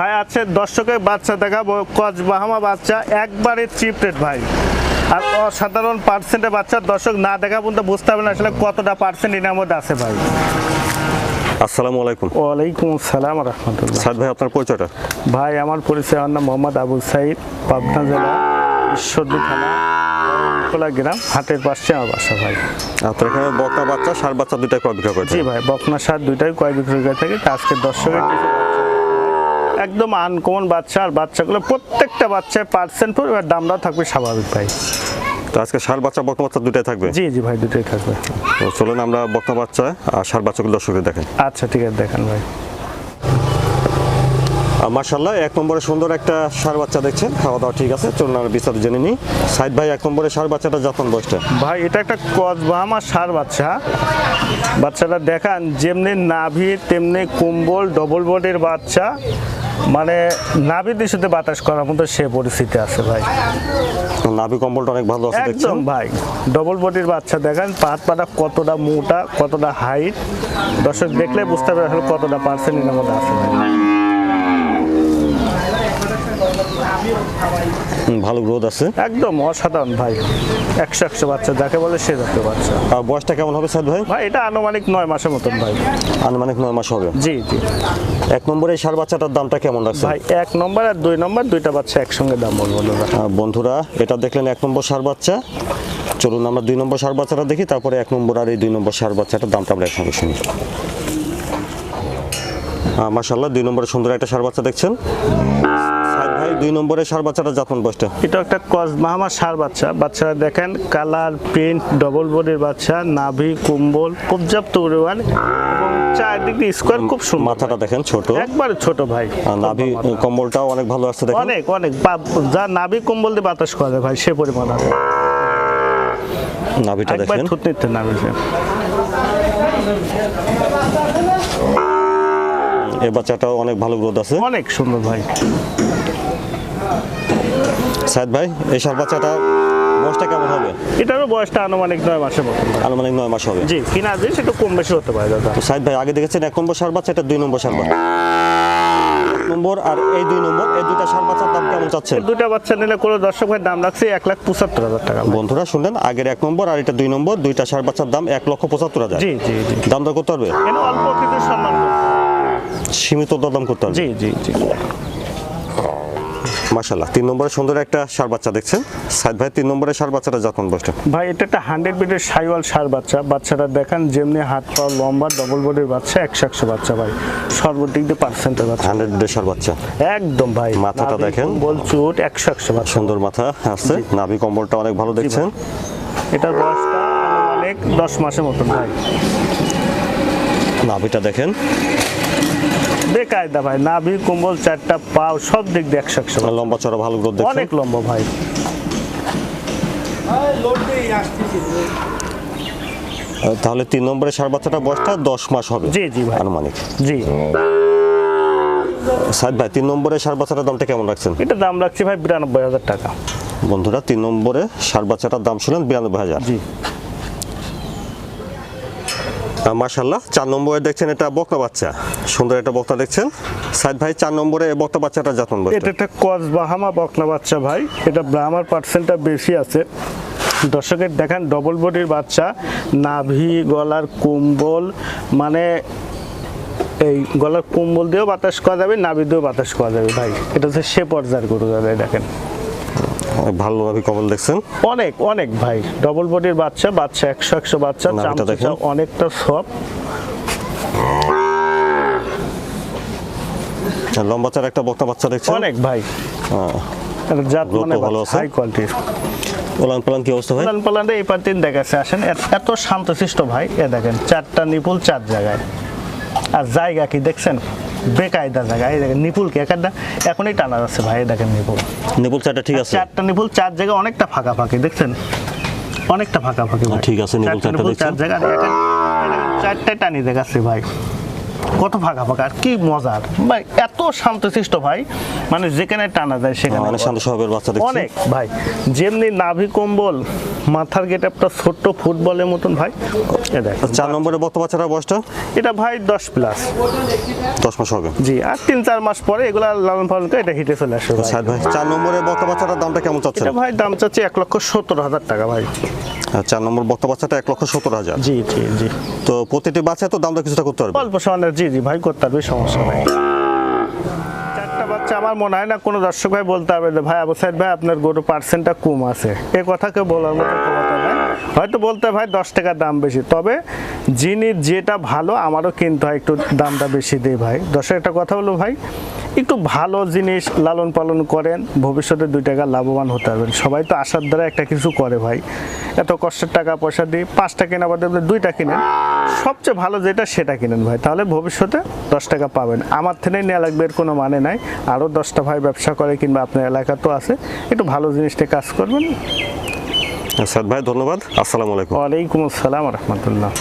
ভাই আছে দর্শকের বাচ্চা দেখাবো কচবাহামা বাচ্চা একবারে চিপ রেট ভাই। আর অসাধারণ পার্সেন্টের বাচ্চা দর্শক না দেখা পর্যন্ত বুঝতে হবে না আসলে কতটা পার্সেন্ট এনার মধ্যে আছে ভাই। আসসালামু আলাইকুম। ওয়ালাইকুম আসসালাম রহমতুল্লাহ। সাদ ভাই আপনার পরিচয়টা? ভাই আমার পরিচয় আমার নাম মোহাম্মদ আবু সাইদ পাবনা জেলা ঈশ্বরদী থানা কোলা গ্রাম হাটের পাশে আমার বাসা ভাই। আপনার এখানে বকনা বাচ্চা সার বাচ্চা বিক্রয় জি ভাই বকনা সার দুইটাই কয় বিক্রি করে থাকি। আজকে দর্শকের। একদম আনকমন বাচ্চা আর বাচ্চাগুলো প্রত্যেকটা বাচ্চার পার্সেন্ট পর এবার দামটাও থাকবে স্বাভাবিক ভাই। তো আজকে সার বাচ্চা বকনা বাচ্চা দুইটাই থাকবে? জি জি ভাই দুটোই থাকবে। তো চলুন আমরা বকনা বাচ্চা আর সার বাচ্চাগুলো দর্শকদের দেখেন আচ্ছা ঠিক আছে দেখেন ভাই। মার্শাল্লাহ এক নম্বরে সুন্দর একটা সার বাচ্চা দেখছেন খাওয়া দাওয়া ঠিক আছে চলুন আমরা বিস্তারিত জেনে নিই। সাইদ ভাই এক নম্বরে সার বাচ্চাটা যত্ন বয়সটা ভাই এটা একটা কসবাহামা সার বাচ্চা। বাচ্চাটা দেখান যেমনি নাভি তেমনি কুম্বল ডবল বডির বাচ্চা। মানে নাভি দিশুতে বাতাস করার মতো সে পরিস্থিতি আছে ভাই। নাভি কম্বলটা অনেক ভালো আছে একদম ভাই ডবল বডির বাচ্চা দেখেন পাত পাটা কতটা মোটা কতটা হাইট দর্শক দেখলে বুঝতে পারবে আসলে কতটা পার্সেন্ট এর মধ্যে আছে ভাই। হুম, ভালো গ্রোথ আছে? একদম অসাধারণ ভাই। একশো একশো বাচ্চা যাকে বলে সে জাতীয় বাচ্চা। আর বয়সটা কেমন হবে সাইদ ভাই? ভাই এটা আনুমানিক নয় মাসের মতন ভাই। আনুমানিক নয় মাস হবে। জি জি। এক নম্বরে সার বাচ্চাটার দামটা কেমন রাখছে ভাই এক নম্বর আর দুই নম্বর দুইটা বাচ্চা একসঙ্গে দাম বলব বন্ধুরা এটা দেখলেন এক নম্বর সার বাচ্চা। চলুন আমরা দুই নম্বর সার বাচ্চাটা দেখি তারপরে এক নম্বর আর এই দুই নম্বর সার বাচ্চাটার দামটা আমরা একসঙ্গে শুনি। মাসাল্লাহ দুই নম্বরে সুন্দর একটা সার বাচ্চা দেখছেন। দুই নম্বরে সার বাচ্চাটা যত্ন এটা একটা কস মাহামা সার বাচ্চা। বাচ্চারা দেখেন কালার প্রিন্ট ডবল বডির বাচ্চা নাভি কুম্বল পর্যাপ্ত পরিমাণ এবং চারদিক দিয়ে স্কোয়ার খুব সুন্দর। মাথাটা দেখেন ছোট। একবারে ছোট ভাই। নাভি কম্বলটাও অনেক ভালো দেখেন। অনেক অনেক। যা নাভি কম্বল দিয়ে বাতাস করা যায় ভাই সে পরিমাণ আছে। নাভিটা একবার থুতনিতে নাভি সে। বাচ্চাটাও অনেক ভালো গ্রোথ আছে। অনেক সুন্দর ভাই। সাইদ ভাই এই সার বাচ্চাটা বয়সটা কেমন হবে? এটারও বয়সটা আনুমানিক নয় মাসের ভাই। আনুমানিক নয় মাস হবে। জি কিনা জিনিস একটু কম বেশি হতে পারে দাদা। তো সাইদ ভাই আগে দেখেছেন এক নম্বর সার বাচ্চা এটা দুই নম্বর সার বাচ্চা। নম্বর আর এই দুই নম্বর এই দুইটা সার বাচ্চার দাম কেমন চাচ্ছেন? দুটা বাচ্চা নিলে কোনো দর্শক ভাই দাম রাখছে এক লাখ পঁচাত্তর হাজার টাকা। বন্ধুরা শুনলেন আগের এক নম্বর আর এটা দুই নম্বর দুইটা সার বাচ্চার দাম এক লক্ষ পঁচাত্তর হাজার। জি জি জি। দাম দর করতে পারবে? অল্প কিছু সম্মান হবে। সীমিত দাম করতে পারবে? জি জি জি। মাশাল্লাহ তিন নম্বরে সুন্দর একটা সার বাচ্চা দেখছেন। সাইদ ভাই তিন নম্বরে সার বাচ্চাটা যত্ন বসটা ভাই এটা একটা হান্ড্রেড বিটের সাইওয়াল সার বাচ্চা। বাচ্চাটা দেখেন যেমনি হাত পা লম্বা ডবল বডির বাচ্চা একশো একশো বাচ্চা ভাই। সর্বদিক দিয়ে পার্সেন্টের বাচ্চা। হান্ড্রেড সার বাচ্চা। একদম ভাই মাথাটা দেখেন। বল চুট একশো একশো বাচ্চা। সুন্দর মাথা আছে। নাভি কম্বলটা অনেক ভালো দেখছেন। এটার বয়সটা অনেক দশ মাসের মতন ভাই। নাভিটা দেখেন। বেকায়দা ভাই নাভি কুম্বল চারটা পাও সব দিক দিয়ে একশো একশো। লম্বা চড়া ভালো গ্রোথ অনেক লম্বা ভাই। তাহলে তিন নম্বরে সার বাচ্চাটা বয়সটা দশ মাস হবে। জি জি ভাই। আনুমানিক। জি। সাইদ ভাই তিন নম্বরে সার বাচ্চাটার দামটা কেমন রাখছেন? এটা দাম রাখছি ভাই বিরানব্বই হাজার টাকা। বন্ধুরা তিন নম্বরে সার বাচ্চাটার দাম শুনেন বিরানব্বই হাজার। জি। মার্শাল্লাহ চার নম্বরে দেখছেন এটা বকনা বাচ্চা। সুন্দর একটা বক্তা দেখছেন। সাইদ ভাই, চার নম্বরে বকনা বাচ্চাটা যত্ন বয়সটা এটা একটা কস বাহামা বকনা বাচ্চা ভাই। এটা ব্রাহ্মার পার্সেন্টটা বেশি আছে। দর্শকের দেখেন ডবল বডির বাচ্চা। নাভি, গলার কুম্বল মানে এই গলার কুম্বল দিয়েও বাতাস করা যাবে, নাভি দিয়েও বাতাস করা যাবে ভাই। এটা হচ্ছে সে পর্যায়ের গরু, দাদা দেখেন। ভালোভাবে কবল দেখছেন? অনেক অনেক ভাই। ডবল বডির বাচ্চা বাচ্চা একশো একশো বাচ্চা। অনেকটা সব। আর লম্বা চার একটা বক্তা বাচ্চা দেখছেন? অনেক ভাই। আহ, জাত মানে ভালো আছে। হাই কোয়ালিটির ওলান পালান কি অবস্থা ভাই? পালান পালানে এই পার্টিন দেখাচ্ছে। আসেন এত- এত শান্তশিষ্ট ভাই। এ দেখেন চারটা নিপুল চার জায়গায়। আর জায়গা কি দেখছেন? বেকায়দা জায়গা। এই দেখেন নিপুল কি একটা এখনই টানা যাচ্ছে ভাই দেখেন নিপুল। নিপুল চারটা ঠিক আছে। চারটা নিপুল চার জায়গায় অনেকটা ফাঁকা ফাঁকি দেখছেন? অনেকটা ফাঁকা ফাঁকি। ঠিক আছে, নিপুল চারটা চারটা চার জায়গা এখানে টানি দেখাচ্ছে ভাই। কত ফাঁকা ফাঁকা আর কি মজার। ভাই এত শান্তশিষ্ট ভাই মানে যেখানে টানা যায় সেখানে শান্ত স্বভাবের বাচ্চা অনেক ভাই। যেমনি নাভি কম্বল মাথার গেট একটা ছোট্ট ফুটবলের মতন ভাই। দেখেন। চার নম্বরে বক্তা বাচ্চাটার বয়সটা? এটা ভাই দশ প্লাস দশ মাস হবে। জি আর তিন চার মাস পরে এগুলো লালন পালন করে এটা হিটে চলে আসবে ভাই। ভাই চার নম্বরে বক্তা বাচ্চাটার দামটা কেমন চাচ্ছেন? এটা ভাই দাম চাচ্ছি এক লক্ষ সত্তর হাজার টাকা ভাই। চার নম্বর বক্তা বাচ্চাটা এক লক্ষ সত্তর হাজার। জি জি জি। তো প্রতিটি বাচ্চা তো দামটা কিছুটা করতে পারবে? অল্প সময় জি জি ভাই করতে পারবে সমস্যা নাই। চারটা আমার মনে হয় না কোনো দর্শক ভাই বলতে হবে যে, ভাই, আবু সাইদ ভাই, আপনার গরু পার্সেন্টটা কম আছে। এ কথা কেউ বলার মতো হয়তো বলতে ভাই দশ টাকার দাম বেশি। তবে যিনি যেটা ভালো, আমারও কিনতে হয় একটু দামটা বেশি দেয় ভাই। দর্শক, একটা কথা হলো ভাই, একটু ভালো জিনিস লালন পালন করেন, ভবিষ্যতে দুই টাকা লাভবান হতে পারবেন সবাই তো আশার দ্বারা একটা কিছু করে ভাই। এত কষ্টের টাকা পয়সা দিয়ে পাঁচটা কেনা বাদে দুইটা কিনেন। সবচেয়ে ভালো যেটা সেটা কিনেন ভাই। তাহলে ভবিষ্যতে দশ টাকা পাবেন। আমার থেকেই নেওয়া লাগবে এর কোনো মানে নাই। আরও দশটা ভাই ব্যবসা করে কিংবা আপনার এলাকা তো আছে একটু ভালো জিনিসটা কাজ করবেন। সাহেব ভাই ধন্যবাদ। আসসালামু আলাইকুম। ওয়ালাইকুম আসসালাম রহমতুল্লাহ।